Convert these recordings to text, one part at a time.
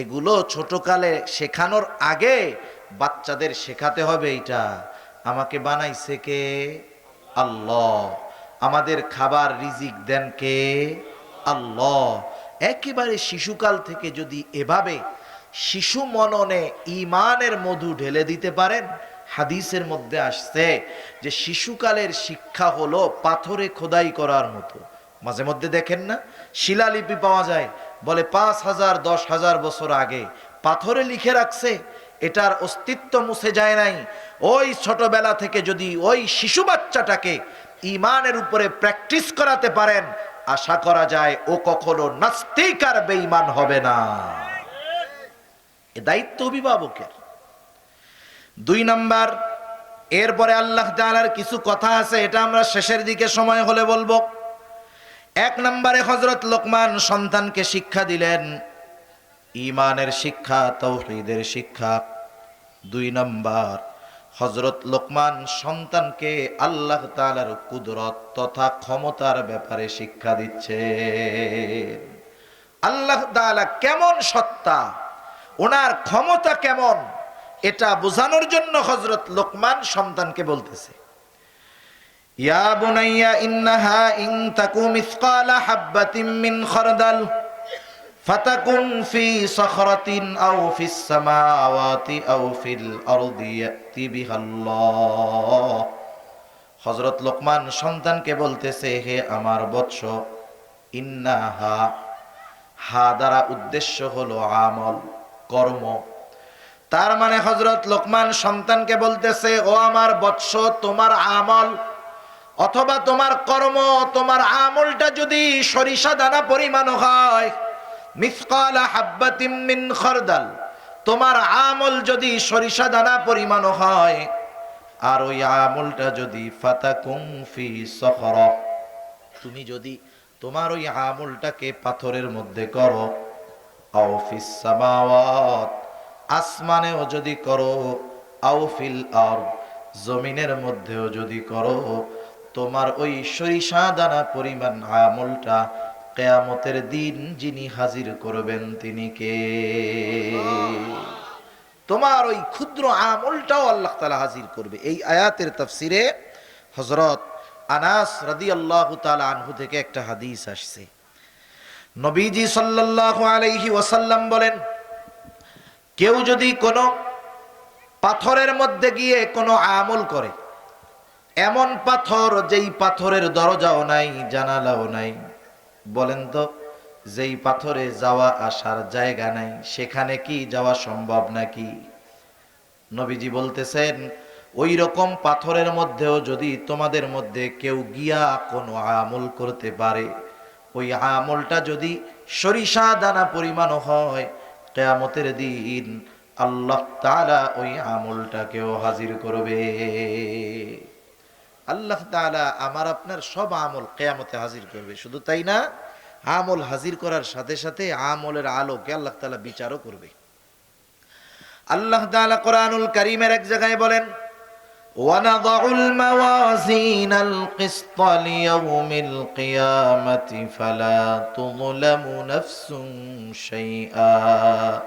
এগুলো ছোটকালে শেখানোর আগে বাচ্চাদের শেখাতে হবে এটা। আমাকে বানাইছে কে? আল্লাহ। আমাদের খাবার রিজিক দেন কে? আল্লাহ। একেবারে শিশুকাল থেকে যদি এভাবে শিশু মননে ইমানের মধু ঢেলে দিতে পারেন, হাদিসের মধ্যে আসছে যে শিশুকালের শিক্ষা হলো পাথরে খোদাই করার মতো। মাঝে মধ্যে দেখেন না? শিলালিপি পাওয়া যায়। বলে পাঁচ হাজার, দশ হাজার বছর আগে পাথরে লিখে রাখছে, এটার অস্তিত্ব মুছে যায় নাই। ওই ছোটবেলা থেকে যদি ওই শিশু বাচ্চাটাকে ইমানের উপরে প্র্যাকটিস করাতে পারেন, আশা করা যায় ও কখনো নাস্তিক আর বেঈমান হবে না। এ দায়িত্ব অভিভাবকের। দুই নাম্বার, এরপরে আল্লাহ তাআলার কিছু কথা আছে, এটা আমরা শেষের দিকে সময় হলে বলব। এক নম্বরে হজরত লোকমান সন্তানকে শিক্ষা দিলেন ইমানের শিক্ষা, তৌহিদের শিক্ষা। দুই নম্বর হজরত লোকমান সন্তানকে আল্লাহ তাআলার কুদরত তথা ক্ষমতার ব্যাপারে শিক্ষা দিচ্ছে আল্লাহ তাআলা কেমন সত্তা, ওনার ক্ষমতা কেমন, এটা বোঝানোর জন্য হজরত লোকমান সন্তানকে বলতেছে। ইয়া বুনাইয়া, ইন্নাহা ইন তাকু মিসকালা হাববাতিন মিন খারদাল, ফাতাকুন ফি সখরাতিন আও ফিস সামাওয়াতি আও ফিল আরদি ইয়াতি বিহাল্লাহ। লোকমান সন্তানকে বলতেছে, হে আমার বৎস, ইন্নাহা, হা দ্বারা উদ্দেশ্য হলো আমল, কর্ম। তার মানে হজরত লোকমান সন্তানকে বলতেছে, ও আমার বৎস, তোমার আমল অথবা তোমার কর্ম, তোমার আমলটা যদি সরিষা দানা পরিমাণ হয়, মিসকালা হাব্বাতিম মিন খরদাল, তোমার আমল যদি সরিষা দানা পরিমাণ হয়, আর ওই আমলটা যদি ফাতাকুম ফি সখর, তুমি যদি তোমার ওই আমলটাকে পাথরের মধ্যে করো, আও ফিস সামাওয়াত, আসমানেও যদি করো, আও ফিল আর জমিনের মধ্যেও যদি করো তোমার ওই সরিষা দানা পরিমাণ আমলটা কেয়ামতের দিন যিনি হাজির করবেন তিনি কে? তোমার ওই ক্ষুদ্র আমলটাও আল্লাহ তালা হাজির করবে। এই আয়াতের তফসিরে হজরত আনাস রাদি আল্লাহ তালা আনহু থেকে একটা হাদিস আসছে। নবীজি সাল্লাল্লাহু আলাইহি ওয়াসাল্লাম বলেন, কেউ যদি কোনো পাথরের মধ্যে গিয়ে কোনো আমল করে এমন পাথর যেই পাথরের দরজাও নাই, জানালাও নাই। বলেন তো, যেই পাথরে যাওয়া আসার জায়গা নাই, সেখানে কি যাওয়া সম্ভব নাকি? নবীজি বলতেছেন ওই রকম পাথরের মধ্যেও যদি তোমাদের মধ্যে কেউ গিয়া কোনো আমল করতে পারে, ওই আমলটা যদি সরিষা দানা পরিমাণ হয়, কেয়ামতের দিন আল্লাহ তাআলা ওই আমলটাকেও হাজির করবে। আল্লাহ তাআলা আমার আপনার সব আমল কেয়ামতে হাজির করবে শুধু তাই না আমল হাজির করার সাথে সাথে আমলের আলোকে আল্লাহ তাআলা বিচারও করবে আল্লাহ তাআলা কোরআনুল কারীমের এক জায়গায় বলেন ونضع الموازين القسط ليوم القيامة فلا تظلم نفس شيئا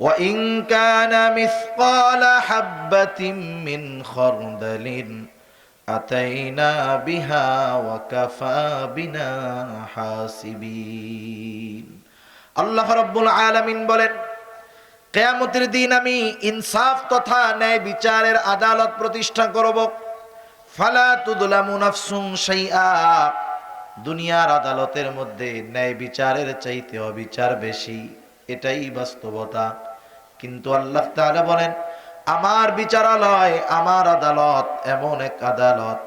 وإن كان مثقال حبة من خردل أتينا بها وكفى بنا حاسبين الله رب العالمين বলেন কেয়ামতের দিন আমি ইনসাফ তথা ন্যায় বিচারের আদালত প্রতিষ্ঠা করব ফালা তুদলামু নাফসুন শাইআ দুনিয়ার আদালতের মধ্যে ন্যায় বিচারের চাইতে অবিচার বেশি এটাই বাস্তবতা কিন্তু আল্লাহ তাআলা বলেন আমার বিচারালয়, আমার আদালত, এমন এক আদালত।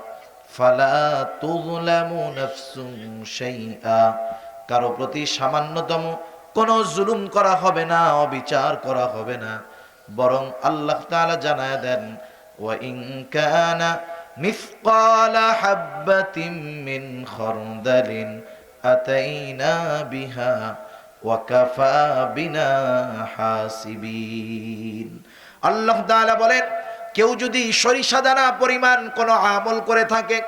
ফালা তুযলামু নাফসুন শাইআ। কারও প্রতি সামান্যতম কোনো জুলুম করা হবে না, অবিচার করা হবে না। বরং আল্লাহ তাআলা জানায় দেন, ওয়া ইন কানা মিসকালা হাববাতিন মিন খরদালিন আতাইনা বিহা ওয়া কাফা বিনা হাসিবিন। আল্লাহ তাআলা বলেন, কেউ যদি সরিষা দানা পরিমাণ কোনো আমল করে থাকে,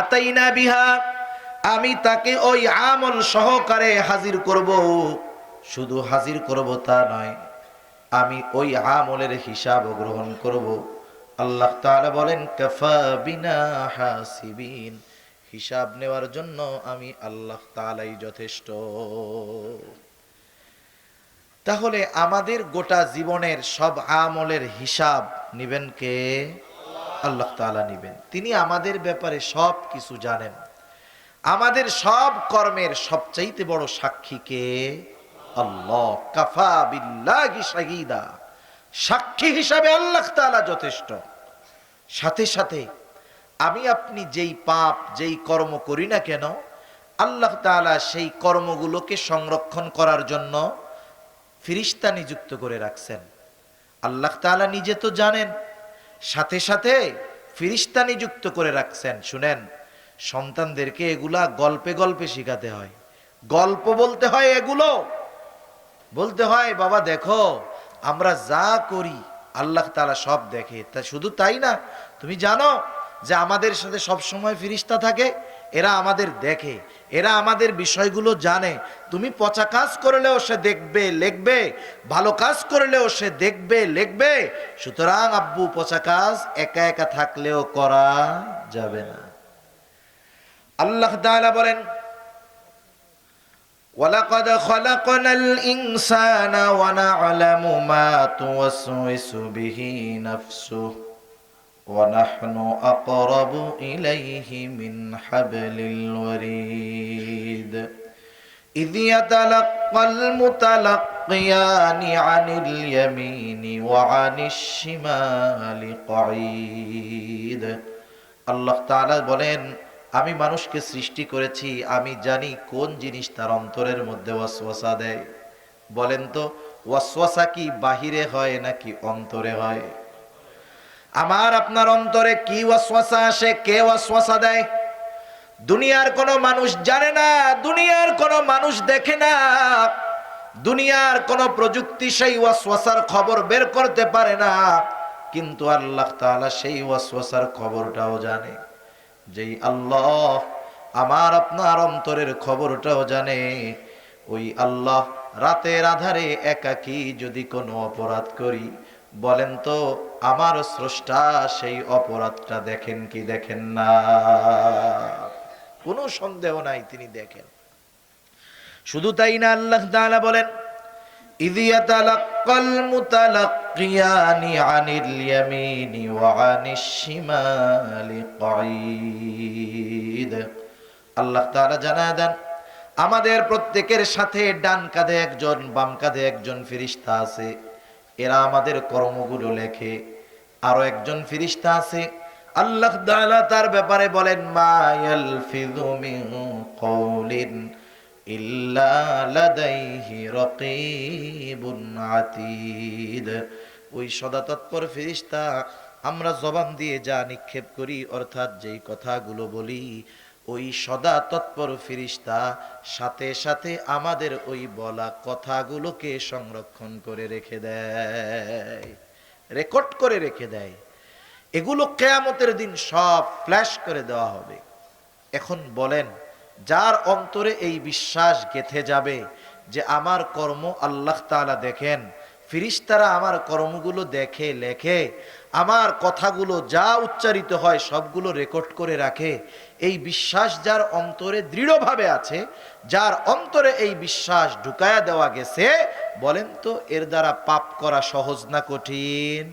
আতাইনা বিহা, আমি তাকে ওই আমল সহকারে হাজির করব। শুধু হাজির করব তা নয়, আমি ওই আমলের হিসাব গ্রহণ করব। আল্লাহ তাআলা বলেন, কাফা বিনা হাসিবিন, হিসাব নেওয়ার জন্য আমি আল্লাহ তাআলাই যথেষ্ট। তাহলে আমাদের গোটা জীবনের সব আমলের হিসাব নিবেন কে? আল্লাহ তাআলা নিবেন। তিনি আমাদের ব্যাপারে সব কিছু জানেন। আমাদের সব কর্মের সবচাইতে বড় সাক্ষী কে? আল্লাহ। কাফা বিল্লাহি সাক্ষী হিসাবে আল্লাহ তাআলা যথেষ্ট। সাথে সাথে আমি আপনি যেই পাপ, যেই কর্ম করি না কেন, আল্লাহ তাআলা সেই কর্মগুলোকে সংরক্ষণ করার জন্য ফিরিস্তা নিযুক্ত করে রাখছেন। আল্লাহ তালা নিজে তো জানেন, সাথে সাথে ফিরিস্তা নিযুক্ত করে রাখছেন। শুনেন, সন্তানদেরকে এগুলা গল্পে গল্পে শিখাতে হয়। গল্প বলতে হয় এগুলো। বলতে হয়, বাবা, দেখো, আমরা যা করি, আল্লাহ তালা সব দেখে। তা শুধু তাই না, তুমি জানো যে আমাদের সাথে সব সময় ফিরিস্তা থাকে? এরা আমাদের দেখে এরা আমাদের বিষয়গুলো জানে তুমি পচা কাজ করলেও সে দেখবে লিখবে ভালো কাজ করলেও সে দেখবে লিখবে সুতরাং আব্বু পচা কাজ একা একা থাকলেও করা যাবে না আল্লাহ তাআলা বলেন ولقد خلقنا الإنسان ونعلم ما توسوس به نفسه ونحن أقرب إليه من حبل الوريد إذ يتلقى المتلقيان عن اليمين وعن الشمال قعيد আল্লাহ তাআলা বলেন আমি মানুষকে সৃষ্টি করেছি আমি জানি কোন জিনিস তার অন্তরের মধ্যে ওয়াসওয়াসা দেয় বলেন তো ওয়াসওয়াসা কি বাহিরে হয় নাকি অন্তরে হয় আমার আপনার অন্তরে কি ওয়াসওয়াসা আসে, কে ওয়াসওয়াসা দেয়? দুনিয়ার কোনো মানুষ জানে না, দুনিয়ার কোনো মানুষ দেখে না। দুনিয়ার কোনো প্রযুক্তি সেই ওয়াসওয়াসার খবর বের করতে পারে না। কিন্তু আল্লাহ তাআলা সেই ওয়াসওয়াসার খবরটাও জানে। যেই আল্লাহ আমার আপনার অন্তরের খবরটাও জানে। ওই আল্লাহ রাতের আধারে একাকী যদি কোনো অপরাধ করি, বলেন তো আমার স্রষ্টা সেই অপরাধটা দেখেন কি দেখেন না। কোনো সন্দেহ নাই তিনি দেখেন। শুধু তাই না আল্লাহ তাআলা বলেন আল্লাহ তাআলা জানা দেন, আমাদের প্রত্যেকের সাথে ডান কাঁধে একজন, বাম কাঁধে একজন ফিরিস্তা আছে। এরা আমাদের কর্মগুলো লেখে। আরও একজন ফিরিস্তা আছে, আল্লাহ তার ব্যাপারে বলেন ওই সদা তৎপর ফেরেশতা আমরা জবান দিয়ে যা নিক্ষেপ করি, অর্থাৎ যেই কথাগুলো বলি ওই সদা তৎপর ফিরিস্তা, সাথে সাথে আমাদের ওই বলা কথাগুলোকে সংরক্ষণ করে রেখে দেয়। রেকর্ড করে রেখে দেয়। এগুলো কেয়ামতের দিন সব ফ্ল্যাশ করে দেওয়া হবে। এখন বলেন, যার অন্তরে এই বিশ্বাস গেথে যাবে যে আমার কর্ম আল্লাহ তাআলা দেখেন, ফিরিস্তারা আমার কর্মগুলো দেখে, লেখে, আমার কথাগুলো যা উচ্চারিত হয় সবগুলো রেকর্ড করে রাখে এই বিশ্বাস যার অন্তরে দৃঢ়ভাবে আছে, যার অন্তরে এই বিশ্বাস ঢুকায়া দেওয়া গেছে, বলেন তো এর দ্বারা পাপ করা সহজ না কঠিন?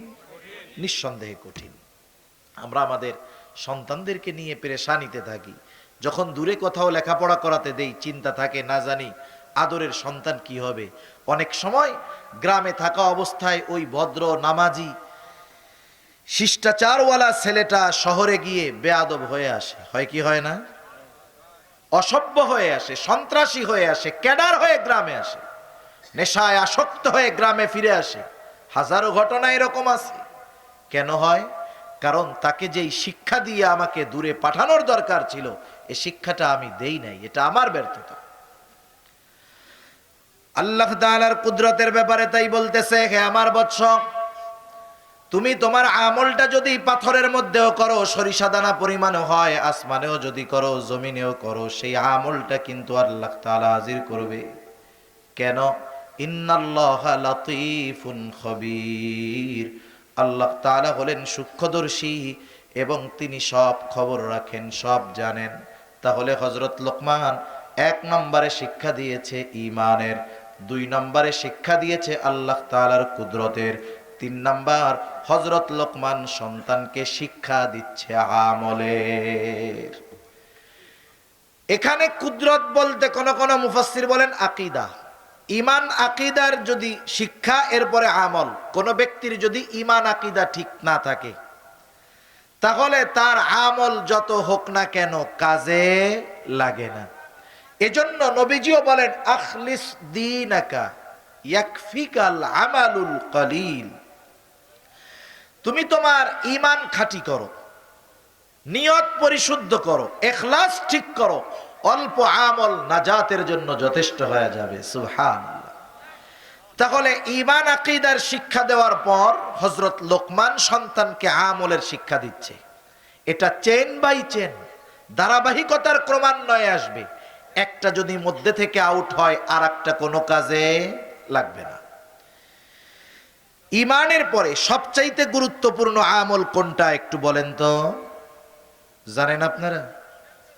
নিঃসন্দেহে কঠিন। আমরা আমাদের সন্তানদেরকে নিয়ে পেরেশানিতে থাকি। যখন দূরে কোথাও লেখাপড়া করাতে দেই, চিন্তা থাকে, না জানি আদরের সন্তান কি হবে। অনেক সময় গ্রামে থাকা অবস্থায় ওই ভদ্র নামাজি শিষ্টাচারওয়ালা ছেলেটা শহরে গিয়ে বেয়াদব হয়ে আসে। হয় কি হয় না? অসভ্য হয়ে আসে, সন্ত্রাসী হয়ে আসে, ক্যাডার হয়ে গ্রামে আসে, নেশায় আসক্ত হয়ে গ্রামে ফিরে আসে। হাজারো ঘটনা এরকম আছে। কেন হয়? কারণ তাকে যেই শিক্ষা দিয়ে আমাকে দূরে পাঠানোর দরকার ছিল, এ শিক্ষাটা আমি দেই নাই, এটা আমার ব্যর্থতা। আল্লাহ তাআলার কুদরতের ব্যাপারে তাই বলতেছে, হে আমার বৎস তুমি তোমার আমলটা যদি পাথরের মধ্যেও করো, সরিষা দানা পরিমাণে হয়, আসমানেও যদি করো, জমিনেও করো, সেই আমলটা কিন্তু আল্লাহ তাআলা হাজির করবে। কেন? খবীর। আল্লাহ তাআলা হলেন সূক্ষ্মদর্শী এবং তিনি সব খবর রাখেন, সব জানেন। তাহলে হযরত লোকমান এক নম্বরে শিক্ষা দিয়েছে ইমানের দুই নম্বরে শিক্ষা দিয়েছে আল্লাহ তাআলার কুদরতের তিন নাম্বার, হযরত লোকমান সন্তানকে শিক্ষা দিচ্ছে আমলের। এখানে কুদরত বলতে কোন কোন মুফাসসির বলেন আকিদা। ইমান আকিদার যদি শিক্ষা, এরপরে আমল। কোন ব্যক্তির যদি ইমান আকিদা ঠিক না থাকে, তাহলে তার আমল যত হোক না কেন কাজে লাগে না। এজন্য নবীজিও বলেন, আখলিস দিনাকা, ইয়াকফিকাল আমালুল কলিল। তুমি তোমার ইমান খাঁটি করো, নিয়ত পরিশুদ্ধ করো, এখলাস ঠিক করো, অল্প আমল নাজাতের জন্য যথেষ্ট হয়ে যাবে সুহান তাহলে ইমান আকিদার শিক্ষা দেওয়ার পর হজরত লোকমান সন্তানকে আমলের শিক্ষা দিচ্ছে। এটা চেন বাই চেন ধারাবাহিকতার ক্রমান্বয়ে আসবে। একটা যদি মধ্যে থেকে আউট হয় আর একটা কোনো কাজে লাগবে না। ইমানের পরে সবচাইতে গুরুত্বপূর্ণ আমল কোনটা একটু বলেন তো? জানেন আপনারা?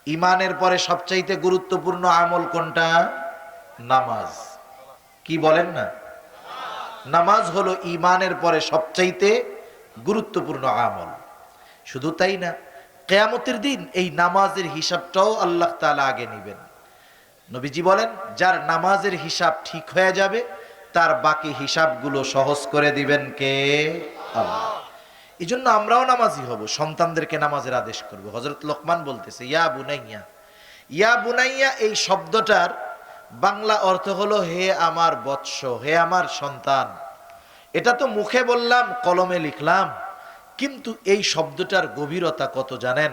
ইমানের পরে সবচাইতে গুরুত্বপূর্ণ আমল কোনটা? নামাজ। কি বলেন না? নামাজ হলো ইমানের পরে সবচাইতে গুরুত্বপূর্ণ আমল। শুধু তাই না, কেয়ামতের দিন এই নামাজের হিসাবটাও আল্লাহ তাআলা আগে নেবেন। নবীজি বলেন, যার নামাজের হিসাব ঠিক হয়ে যাবে তার বাকি হিসাবগুলো সহজ করে দিবেন কে? আল্লাহ। এই জন্য আমরাও নামাজি হব, সন্তানদেরকে নামাজের আদেশ করব। হজরত লোকমান বলতেছে, ইয়া বুনাইয়া ইয়া বুনাইয়া, এই শব্দটার বাংলা অর্থ হলো, হে আমার বৎস, হে আমার সন্তান। এটা তো মুখে বললাম, কলমে লিখলাম, কিন্তু এই শব্দটার গভীরতা কত জানেন?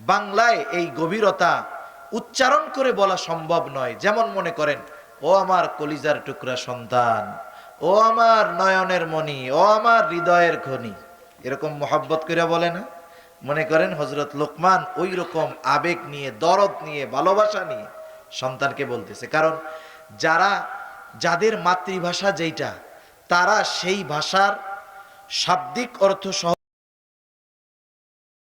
বাংলায় এই গভীরতা উচ্চারণ করে বলা সম্ভব নয়। যেমন মনে করেন ও আমার কলিজার টুকরা সন্তান, ও আমার নয়নের মণি, ও আমার হৃদয়ের খনি। এরকম মোহাব্বত করে বলে না? মনে করেন হজরত লোকমান ওই রকম আবেগ নিয়ে, দরদ নিয়ে, ভালোবাসা নিয়ে সন্তানকে বলতেছে। কারণ যারা, যাদের মাতৃভাষা যেইটা, তারা সেই ভাষার শাব্দিক অর্থ সহ